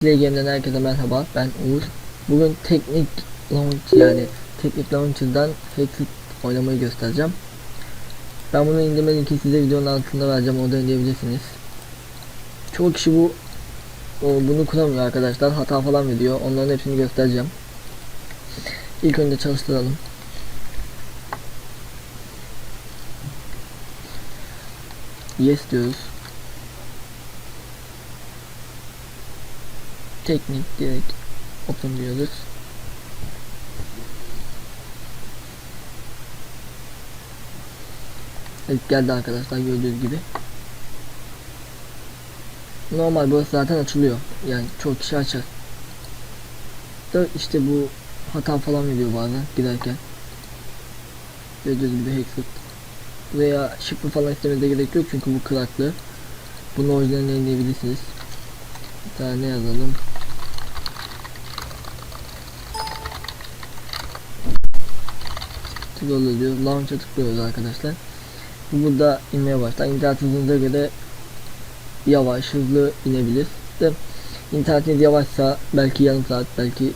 Play Game'den herkese merhaba. Ben Uğur. Bugün teknik launch yani teknik launcher'dan Hexit oynamayı göstereceğim. Ben bunu indirme linki size videonun altında vereceğim. Oradan indirebilirsiniz. Çoğu kişi bu bunu kuramıyor arkadaşlar. Hata falan veriyor. Onların hepsini göstereceğim. İlk önce çalıştıralım. Yes diyoruz. Teknik direkt open diyoruz. Evet geldi arkadaşlar gördüğünüz gibi. Normal burası zaten açılıyor. Yani çok kişi açar. Da işte bu hata falan veriyor bazen giderken. Gördüğünüz gibi Hexit. Buraya şifre falan istemenize gerek yok çünkü bu kıraklı. Bunu orijinalini indirebilirsiniz. Bir tane yazalım. Tıklı diyor. Launch'a tıklıyoruz arkadaşlar. Bu burada inmeye başlar. İnternet hızınıza göre yavaş, hızlı inebilir. De internetiniz yavaşsa belki yarım saat, belki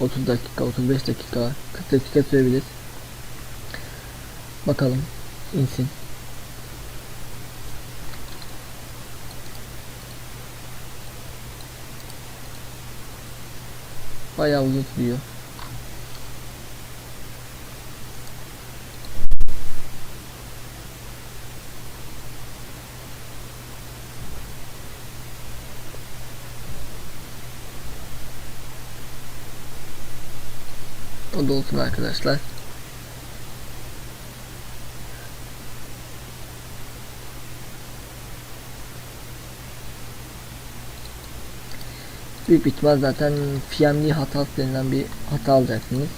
30 dakika, 35 dakika, 40 dakika sürebilir. Bakalım insin. Bayağı uzun sürüyor. O da olsun arkadaşlar. Büyük ihtimal zaten FMD hatası denilen bir hata alacaksınız.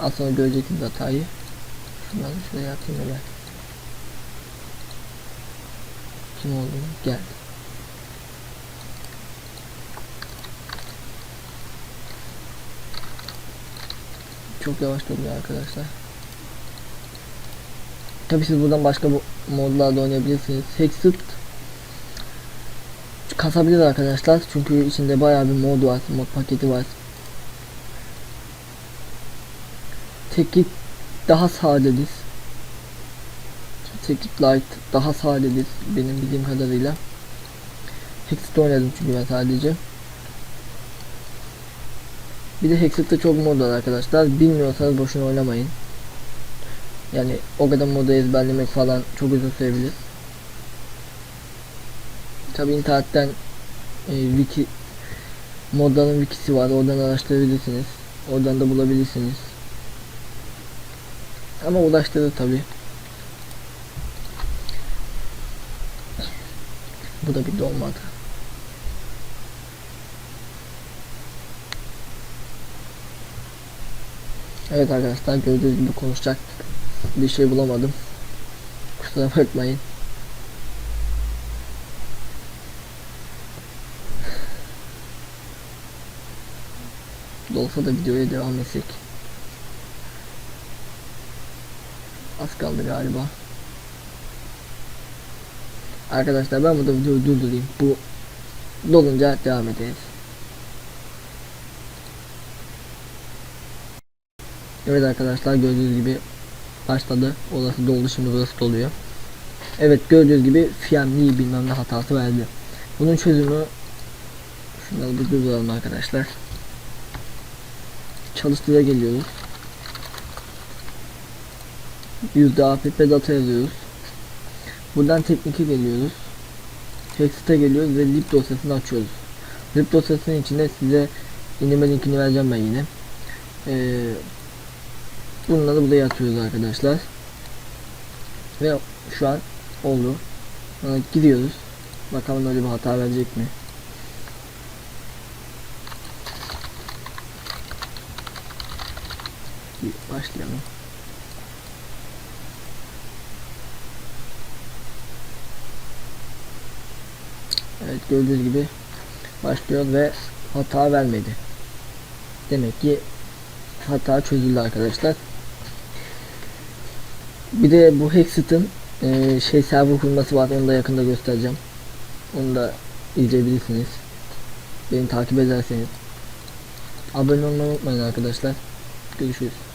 Az sonra göreceksiniz hatayı. Şundan şuraya atayım da ben. Kim oldu? Geldi. Çok yavaş doluyor arkadaşlar. Tabi siz buradan başka modlarda oynayabilirsiniz. Hexit kasabilir arkadaşlar çünkü içinde bayağı bir mod var, mod paketi var. Tekit daha sadedir. Tekit Light daha sadedir benim bildiğim kadarıyla. Hexit oynadım çünkü ben sadece. Bir de Hexit'te çok mod var arkadaşlar. Bilmiyorsanız boşuna oynamayın. Yani o kadar modu ezberlemek falan çok uzun sürebilir. Tabi internetten e, wiki modların wikisi var. Oradan araştırabilirsiniz. Oradan da bulabilirsiniz. Ama ulaştırır tabi. Bu da bir dolmadı. Evet arkadaşlar gördüğünüz gibi konuşacak bir şey bulamadım. Kusura bakmayın. Dolsa da videoya devam etsek. Az kaldı galiba. Arkadaşlar ben burada videoyu durdurayım. Bu dolunca devam ederiz. Evet arkadaşlar gördüğünüz gibi başladı. Orası doldu şimdi burası doluyor. Evet gördüğünüz gibi FMI bilmem ne hatası verdi. Bunun çözümü şunları bir durduralım arkadaşlar. Çalıştıra geliyoruz. Yüzde APP data yazıyoruz. Buradan teknike geliyoruz. Hexit'e geliyoruz ve lib dosyasını açıyoruz. Lib dosyasının içinde size indirme linkini vereceğim ben yine. Ee, Bunları buraya atıyoruz arkadaşlar. Ve şu an oldu. Gidiyoruz. Bakalım öyle bir hata verecek mi? Bir başlayalım. Evet gördüğünüz gibi başlıyor ve hata vermedi. Demek ki hata çözüldü arkadaşlar. Bir de bu Hexit'in e, şey server kurması var. Onu da yakında göstereceğim. Onu da izleyebilirsiniz. Beni takip ederseniz. Abone olmayı unutmayın arkadaşlar. Görüşürüz.